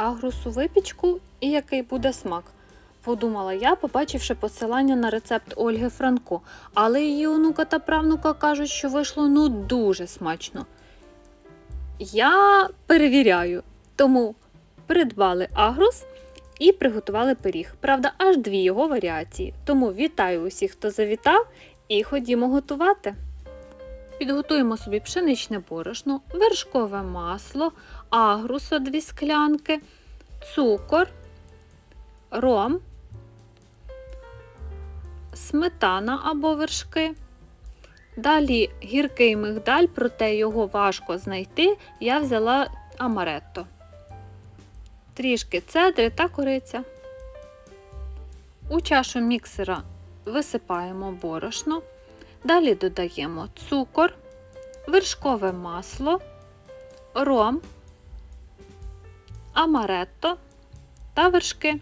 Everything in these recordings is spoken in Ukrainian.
агрусу випічку і який буде смак. Подумала я, побачивши посилання на рецепт Ольги Франко, але її онука та правнука кажуть, що вийшло ну дуже смачно. Я перевіряю, тому придбали агрус і приготували пиріг. Правда, аж дві його варіації. Тому вітаю усіх, хто завітав, і ходімо готувати. Підготуємо собі пшеничне борошно, вершкове масло, агрусо 2 склянки, цукор, ром, сметана або вершки. Далі гіркий мигдаль, проте його важко знайти. Я взяла амаретто. Трішки цедри та кориця. У чашу міксера висипаємо борошно. Далі додаємо цукор, вершкове масло, ром, амаретто та вершки.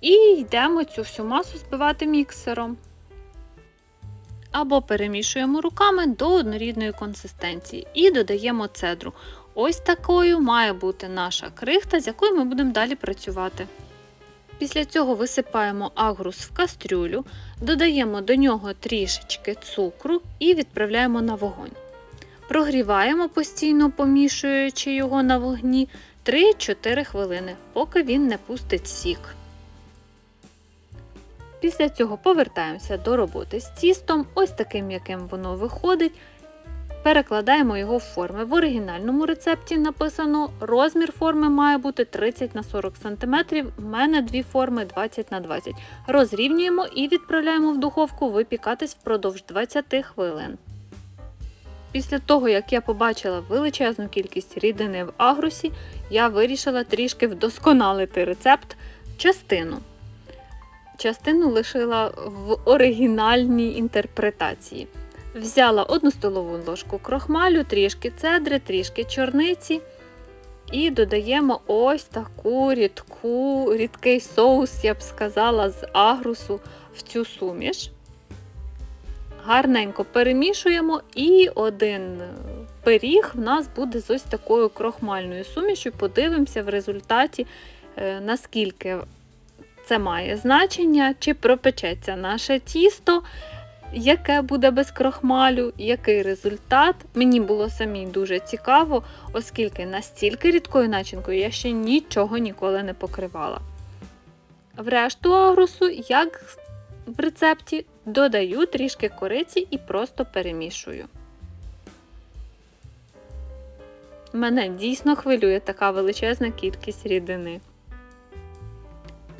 І йдемо цю всю масу збивати міксером. Або перемішуємо руками до однорідної консистенції і додаємо цедру. Ось такою має бути наша крихта, з якою ми будемо далі працювати. Після цього висипаємо агрус в кастрюлю, додаємо до нього трішечки цукру і відправляємо на вогонь. Прогріваємо постійно помішуючи його на вогні 3-4 хвилини, поки він не пустить сік. Після цього повертаємося до роботи з тістом, ось таким, яким воно виходить. Перекладаємо його в форми. В оригінальному рецепті написано, розмір форми має бути 30 на 40 см. У мене дві форми 20 на 20 Розрівнюємо і відправляємо в духовку випікатись впродовж 20 хвилин. Після того, як я побачила величезну кількість рідини в агрусі, я вирішила трішки вдосконалити рецепт частину. Частину лишила в оригінальній інтерпретації. Взяла одну столову ложку крохмалю, трішки цедри, трішки чорниці. І додаємо ось таку рідку, рідкий соус, я б сказала, з агрусу в цю суміш. Гарненько перемішуємо, і один пиріг в нас буде з ось такою крохмальною сумішю. Подивимося в результаті, е, наскільки це має значення, чи пропечеться наше тісто яке буде без крохмалю, який результат. Мені було самій дуже цікаво, оскільки настільки рідкою начинкою я ще нічого ніколи не покривала. В решту агрусу, як в рецепті, додаю трішки кориці і просто перемішую. Мене дійсно хвилює така величезна кількість рідини.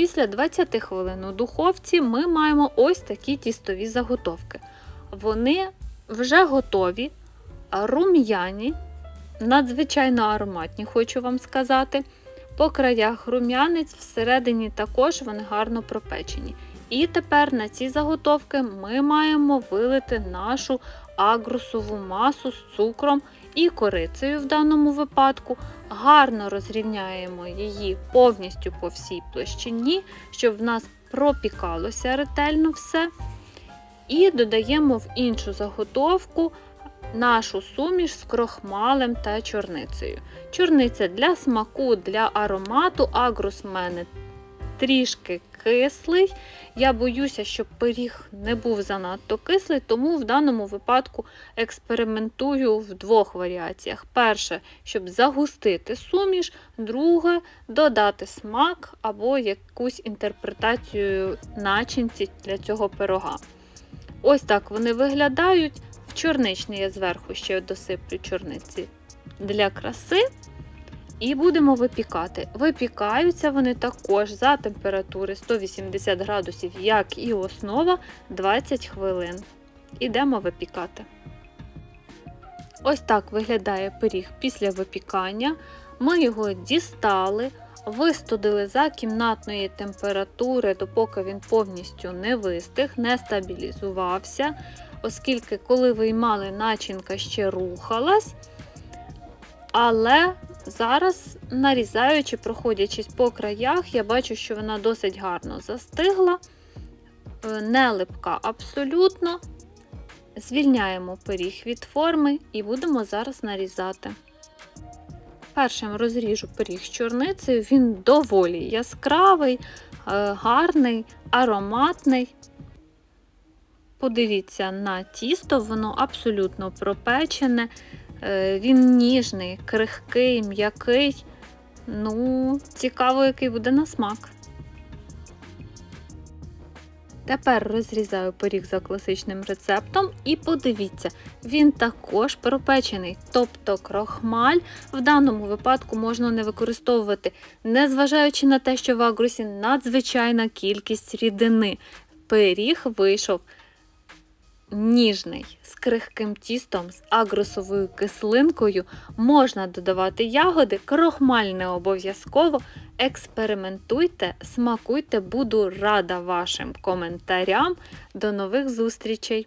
Після 20 хвилин у духовці ми маємо ось такі тістові заготовки. Вони вже готові, рум'яні, надзвичайно ароматні, хочу вам сказати. По краях рум'янець, всередині також вони гарно пропечені. І тепер на ці заготовки ми маємо вилити нашу агрусову масу з цукром і корицею в даному випадку. Гарно розрівняємо її повністю по всій площині, щоб в нас пропікалося ретельно все. І додаємо в іншу заготовку нашу суміш з крохмалем та чорницею. Чорниця для смаку, для аромату, агрус в мене трішки кислий. Я боюся, щоб пиріг не був занадто кислий, тому в даному випадку експериментую в двох варіаціях. Перше, щоб загустити суміш, друге додати смак або якусь інтерпретацію начинці для цього пирога. Ось так вони виглядають. В чорничний я зверху ще досиплю чорниці для краси. І будемо випікати. Випікаються вони також за температури 180 градусів, як і основа, 20 хвилин. Ідемо випікати. Ось так виглядає пиріг після випікання. Ми його дістали, вистудили за кімнатної температури, допоки він повністю не вистиг, не стабілізувався, оскільки, коли виймали, начинка ще рухалась. Але зараз, нарізаючи, проходячись по краях, я бачу, що вона досить гарно застигла, е, не липка абсолютно. Звільняємо пиріг від форми і будемо зараз нарізати. Першим розріжу пиріг з чорницею. Він доволі яскравий, е, гарний, ароматний. Подивіться на тісто, воно абсолютно пропечене. Е, Він ніжний, крихкий, м'який. Ну, цікаво, який буде на смак. Тепер розрізаю пиріг за класичним рецептом і подивіться, він також пропечений, тобто крохмаль в даному випадку можна не використовувати, незважаючи на те, що в агрусі надзвичайна кількість рідини. Пиріг вийшов ніжний, з крихким тістом, з агросовою кислинкою. Можна додавати ягоди, крохмаль не обов'язково. Експериментуйте, смакуйте, буду рада вашим коментарям. До нових зустрічей!